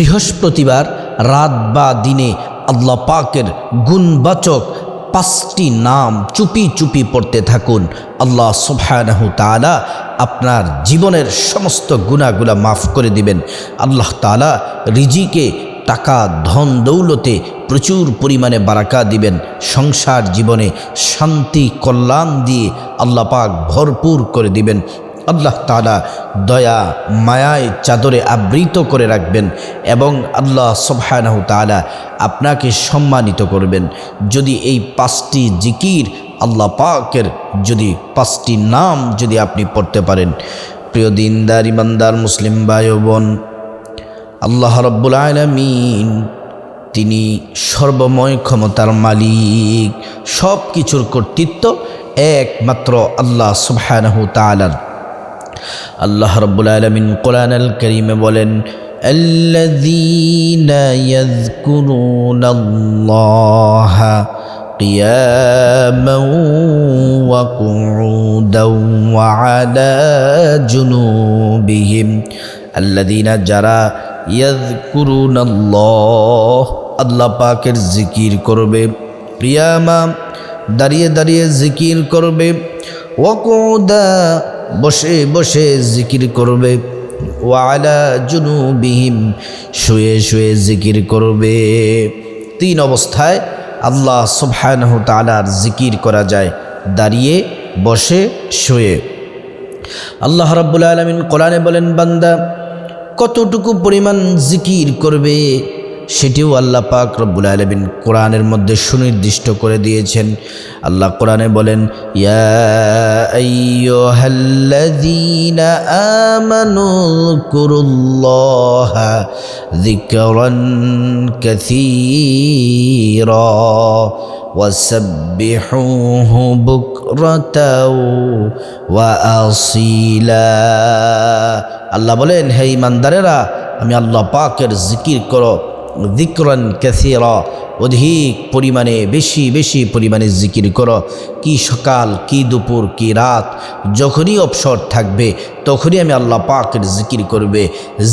বৃহস্পতিবার রাত বা দিনে আল্লাহ পাকের গুণবাচক পাঁচটি নাম চুপি চুপি পড়তে থাকুন। আল্লাহ সুবহানাহু তাআলা আপনার জীবনের সমস্ত গুণাগুলা মাফ করে দিবেন। আল্লাহ তালা রিজিকে, টাকা, ধন, দৌলতে প্রচুর পরিমাণে বারাকা দিবেন। সংসার জীবনে শান্তি, কল্যাণ দিয়ে আল্লাহ পাক ভরপুর করে দিবেন। আল্লাহ তালা দয়া, মায়ায় চাদরে আবৃত করে রাখবেন এবং আল্লাহ সবহানাহু তালা আপনাকে সম্মানিত করবেন। যদি এই পাঁচটি জিকির আল্লাহ পাকের, যদি পাঁচটি নাম যদি আপনি পড়তে পারেন। প্রিয় দিনদার, ইমানদার, মুসলিম ভাই বোন আল্লাহ রব্বুল আলমিন তিনি সর্বময় ক্ষমতার মালিক। সব কিছুর কর্তৃত্ব একমাত্র আল্লাহ সুবহানাহু তাআলার। আল্লাহ রব্বুল আলমিন কোরআন আল করিমে বলেন الذين يذكرون الله قياما وقعودا وعلى جنوبهم الذين جرى يذكرون الله আল্লাহ পাকের জিকির করবে প্রিয়ামা দাঁড়িয়ে দাঁড়িয়ে জিকির করবে ওয়াকুদা বসে বসে জিকির করবে। ওয়ালা জুনুবিহিম, শুয়ে শুয়ে জিকির করবে। তিন অবস্থায় আল্লাহ সুবহানাহু তাআলার জিকির করা যায়, দাঁড়িয়ে, বসে, শুয়ে। আল্লাহ রাব্বুল আলামিন কোরআনে বলেন, বান্দা, কতটুকু পরিমাণ জিকির করবে? সেটিও আল্লাহ পাক রব্বুল আলমিন কোরআনের মধ্যে সুনির্দিষ্ট করে দিয়েছেন আল্লাহ কোরআনে বলেন ইয়া আমানু কুরুল্লাহ যিকরান কাসীরা وسبحوه بكرة وأصيلا আল্লাহ বলেন হে ইমানদারেরা আমি আল্লাহ পাকের জিকির করো দিকরন ক্যাসিরা অধিক পরিমাণে, বেশি বেশি পরিমাণে জিকির করো। কি সকাল, কি দুপুর, কি রাত, যখনই অবসর থাকবে, তখনই আমি আল্লাহ পাকের জিকির করবে।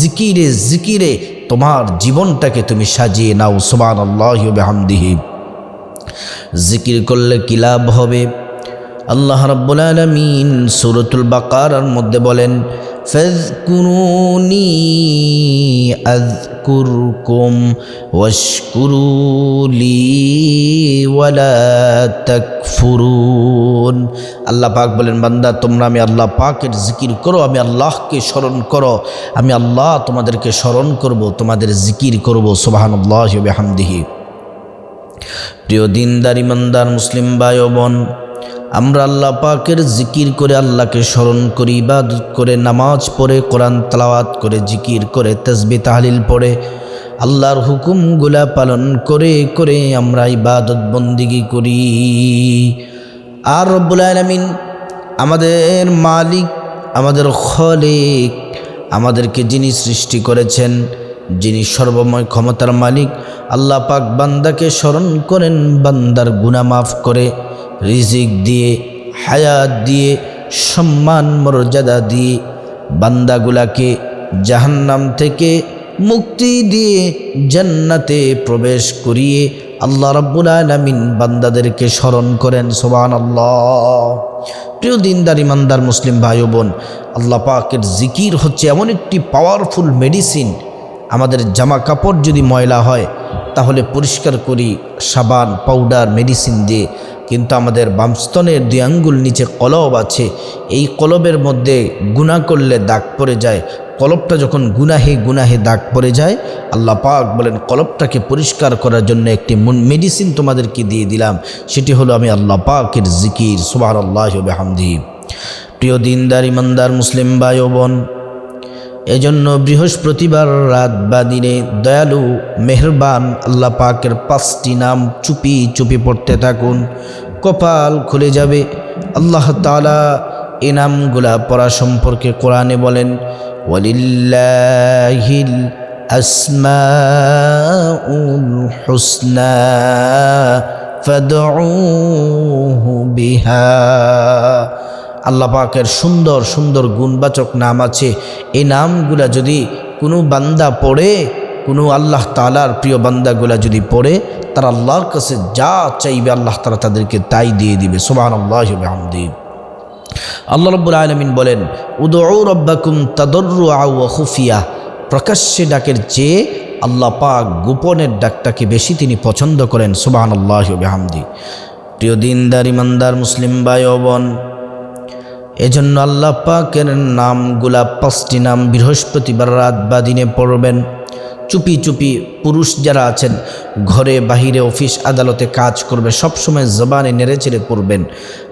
জিকিরে জিকিরে তোমার জীবনটাকে তুমি সাজিয়ে নাও সুবান আল্লাহ হামদিহি জিকির করলে কি লাভ হবে? আল্লাহ রাব্বুল আলামিন সূরাতুল বাকারার মধ্যে বলেন, ফাযকুরুনি আযকুরকুম ওয়াশকুরুলি ওয়ালা তাকফুরুন। আল্লাহ পাক বলেন, বান্দা, তোমরা আমি আল্লাহ পাকের জিকির করো, আমি আল্লাহকে স্মরণ করো, আমি আল্লাহ তোমাদেরকে স্মরণ করব, তোমাদের জিকির করব, সুবহানাল্লাহি ওয়া বিহামদিহি। প্রিয় দিনদার, ইমানদার, মুসলিম ও বোন আমরা আল্লাহ পাকের জিকির করে আল্লাহকে স্মরণ করি, ইবাদত করে, নামাজ পড়ে, কোরআন তালাওয়াত করে, জিকির করে তসবি তাহলিল পড়ে। আল্লাহর হুকুমগুলা পালন করে করে আমরা ইবাদত বন্দিগি করি। আর রব্বুল আলমিন আমাদের মালিক, আমাদের খলেক, আমাদেরকে যিনি সৃষ্টি করেছেন যিনি সর্বময় ক্ষমতার মালিক, আল্লাহ পাক বান্দাকে স্মরণ করেন, বান্দার গুণা মাফ করে, রিজিক দিয়ে, হায়াত দিয়ে, সম্মান, মর্যাদা দিয়ে, বান্দাগুলাকে জাহান্নাম থেকে মুক্তি দিয়ে জান্নাতে প্রবেশ করিয়ে আল্লাহ রাব্বুল আলামিন বান্দাদেরকে স্মরণ করেন সোবান আল্লাহ প্রিয় দিনদার, ইমানদার মুসলিম ভাই বোন, আল্লাহ পাকের জিকির হচ্ছে এমন একটি পাওয়ারফুল মেডিসিন আমাদের জামা কাপড় যদি ময়লা হয়, তাহলে পরিষ্কার করি, সাবান পাউডার মেডিসিন দিয়ে। কিন্তু আমাদের বামস্তনের দুই আঙ্গুল, নিচে কলব আছে। এই কলবের মধ্যে গুণা করলে দাগ পড়ে যায়। কলবটা যখন গুনাহে গুনাহে দাগ পড়ে যায়, আল্লাহ পাক বলেন, কলবটাকে পরিষ্কার করার জন্য একটি মেডিসিন তোমাদেরকে দিয়ে দিলাম। সেটি হলো আমি আল্লাহ পাকের জিকির সুবাহ আল্লাহ হামদি প্রিয় দিনদার, ইমানদার, মুসলিম ভাই ও বোন এজন্য বৃহস্পতিবার রাত বা দিনে দয়ালু, মেহরবান, আল্লাহ পাকের পাঁচটি নাম চুপি চুপি পড়তে থাকুন। কপাল খুলে যাবে। আল্লাহ তালা এ নামগুলা পড়া সম্পর্কে কোরআনে বলেন, ওয়ালিল্লাহিল আসমাউল বিহা। পাকের সুন্দর সুন্দর গুণবাচক নাম আছে। এই নামগুলা যদি কোনো বান্দা পড়ে, কোনো আল্লাহ তালার প্রিয় বান্দাগুলা যদি পড়ে, তারা আল্লাহর কাছে যা চাইবে আল্লাহ তালা তাদেরকে তাই দিয়ে দিবে। সোবাহ আল্লাহ হামদিন আল্লাহ রব্বুল আলমিন বলেন উদৌ রব্বাকুম তাদর্রু আউ খুফিয়া। প্রকাশ্যে ডাকের চেয়ে আল্লাহ পাক গোপনের ডাকটাকে বেশি তিনি পছন্দ করেন। সুবাহান আল্লাহ বেহামদি প্রিয় দিনদার, ইমানদার, মুসলিম ভাই ও বোন এজন্য আল্লাহ পাকের নামগুলা পাঁচটি নাম বৃহস্পতিবার রাত বা দিনে পড়বেন। চুপি চুপি পুরুষ যারা আছেন, ঘরে, বাহিরে, অফিস, আদালতে কাজ করবে, সবসময় জবানে নেড়ে চেড়ে পড়বেন।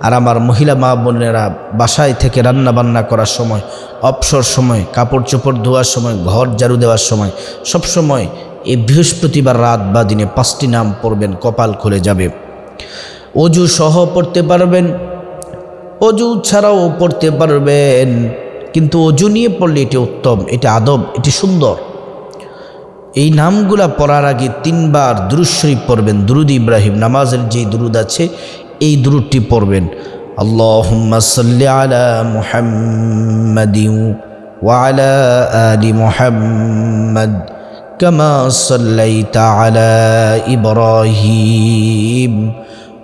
আর আমার মহিলা মা বোনেরা বাসায় থেকে রান্না বান্না করার সময়, অবসর সময়, কাপড় চোপড় ধোয়ার সময়, ঘর ঝাড়ু দেওয়ার সময় সব সময় এই বৃহস্পতিবার রাত বা দিনে পাঁচটি নাম পড়বেন, কপাল খুলে যাবে। অজু সহ পড়তে পারবেন অজু ছাড়াও পড়তে পারবেন। কিন্তু অজু নিয়ে পড়লে এটি উত্তম, এটি আদব এটি সুন্দর। এই নামগুলা পড়ার আগে তিনবার দুরুদ শরীফ পড়বেন, দুরুদ ইব্রাহিম, নামাজের যে দুরুদ আছে, এই দুরুদটি পড়বেন। আল্লাহুম্মা সাল্লি আলা মুহাম্মাদিন ওয়া আলা আলি মুহাম্মাদ কামা সাল্লাইতা আলা ইব্রাহিম।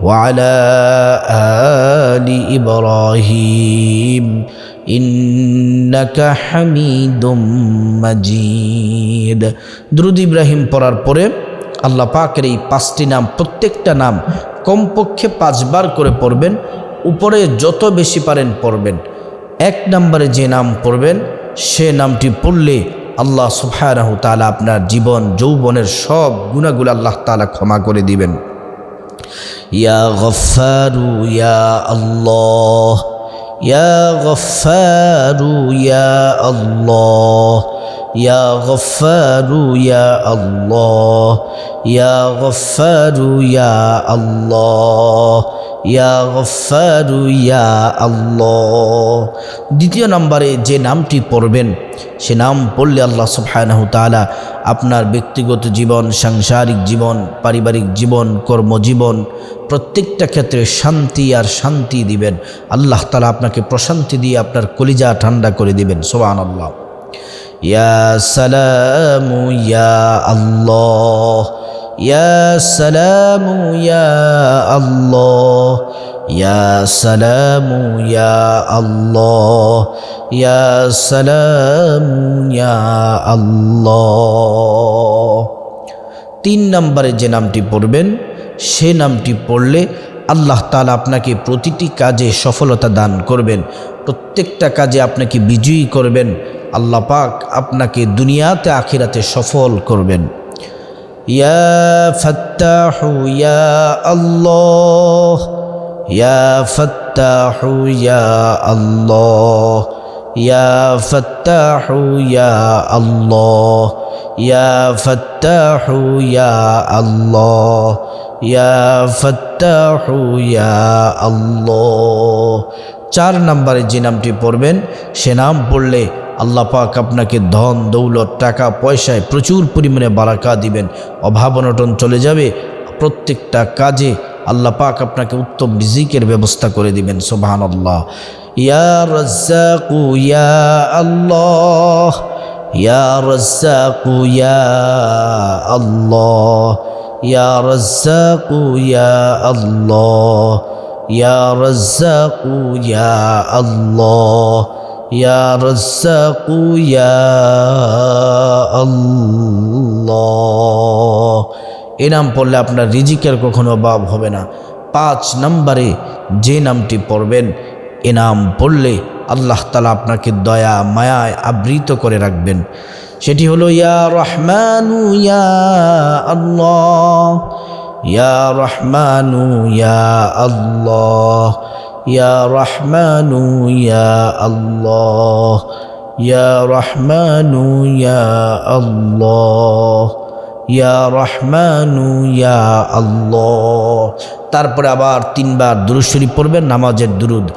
وعلى آل إبراهيم ইন্নাকা হামিদুম মাজিদ দ্রুদ ইব্রাহিম পড়ার পরে আল্লাহ পাকের এই পাঁচটি নাম প্রত্যেকটা নাম কমপক্ষে পাঁচবার করে পড়বেন উপরে যত বেশি পারেন পড়বেন এক নম্বরে যে নাম পড়বেন সে নামটি পড়লে আল্লাহ সুফায়রাহু তালা আপনার জীবন যৌবনের সব গুণাগুলো আল্লাহ তালা ক্ষমা করে দিবেন يا غفار يا الله يا غفار يا الله يا غفار يا الله يا غفار يا الله. ইয়া গফারু ইয়া আল্লাহ। দ্বিতীয় নম্বরে যে নামটি পড়বেন, সে নাম পড়লে আল্লাহ সুবহানাহু তাআলা আপনার ব্যক্তিগত জীবন, সাংসারিক জীবন, পারিবারিক জীবন, কর্মজীবন, প্রত্যেকটা ক্ষেত্রে শান্তি আর শান্তি দিবেন। আল্লাহ তালা আপনাকে প্রশান্তি দিয়ে আপনার কলিজা ঠান্ডা করে দিবেন সোবান আল্লাহ ইয়া সালামু ইয়া আল্লাহ। يا سلام يا الله يا سلام يا الله يا سلام يا الله তিন নম্বরে যে নামটি পড়বেন সে নামটি পড়লে আল্লাহ তালা আপনাকে প্রতিটি কাজে সফলতা দান করবেন প্রত্যেকটা কাজে আপনাকে বিজয়ী করবেন আল্লাহ পাক আপনাকে দুনিয়াতে আখিরাতে সফল করবেন يا فتاح يا الله يا فتاح يا الله يا فتاح يا الله يا فتاح يا الله يا فتاح يا الله চার নম্বরে যে নামটি পড়বেন সে নাম পড়লে আল্লাহ পাক আপনাকে ধন, দৌলত, টাকা, পয়সায় প্রচুর পরিমাণে বারাকা দিবেন। অভাব অনটন চলে যাবে, প্রত্যেকটা কাজে আল্লাহ আপনাকে উত্তম রিজিকের ব্যবস্থা করে দিবেন সোবাহান আল্লাহ ইয়া রাজ্জাকু, ইয়া আল্লাহ। ইয়া রাজ্জাকু, ইয়া আল্লাহ। ইয়া রাজ্জাকু, ইয়া আল্লাহ। ইয়া রাজ্জাকু, ইয়া আল্লাহ। ইয়া রজ্জাকু, ইয়া আল্লাহ। এ নাম পড়লে আপনার রিজিকের কখনো অভাব হবে না। পাঁচ নম্বরে যে নামটি পড়বেন, এ নাম পড়লে আল্লাহ তালা আপনাকে দয়া, মায়ায় আবৃত করে রাখবেন। সেটি হলো, ইয়া রহমানু, ইয়া আল্লাহ। ইয়া রহমানু, ইয়া আল্লাহ। ইয়া রহমানু আল্লাহ, ইয়া রহমানু ইয়া ইয়া রহমানু ইয়া আল্লাহ। তারপরে আবার তিনবার দুরুদ শরীফ পড়বেন, নামাজের দুরুদ।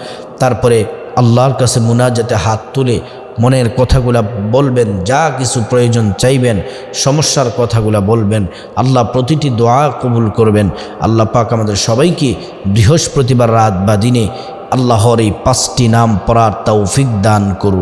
তারপরে আল্লাহর কাছে মুনাজাতে হাত তুলে মনের কথাগুলা বলবেন, যা কিছু প্রয়োজন চাইবেন, সমস্যার কথাগুলা বলবেন, আল্লাহ প্রতিটি দোয়া কবুল করবেন। আল্লাহ পাক আমাদের সবাইকে বৃহস্পতিবার রাত বা দিনে আল্লাহর এই পাঁচটি নাম পড়ার তৌফিক দান করুন।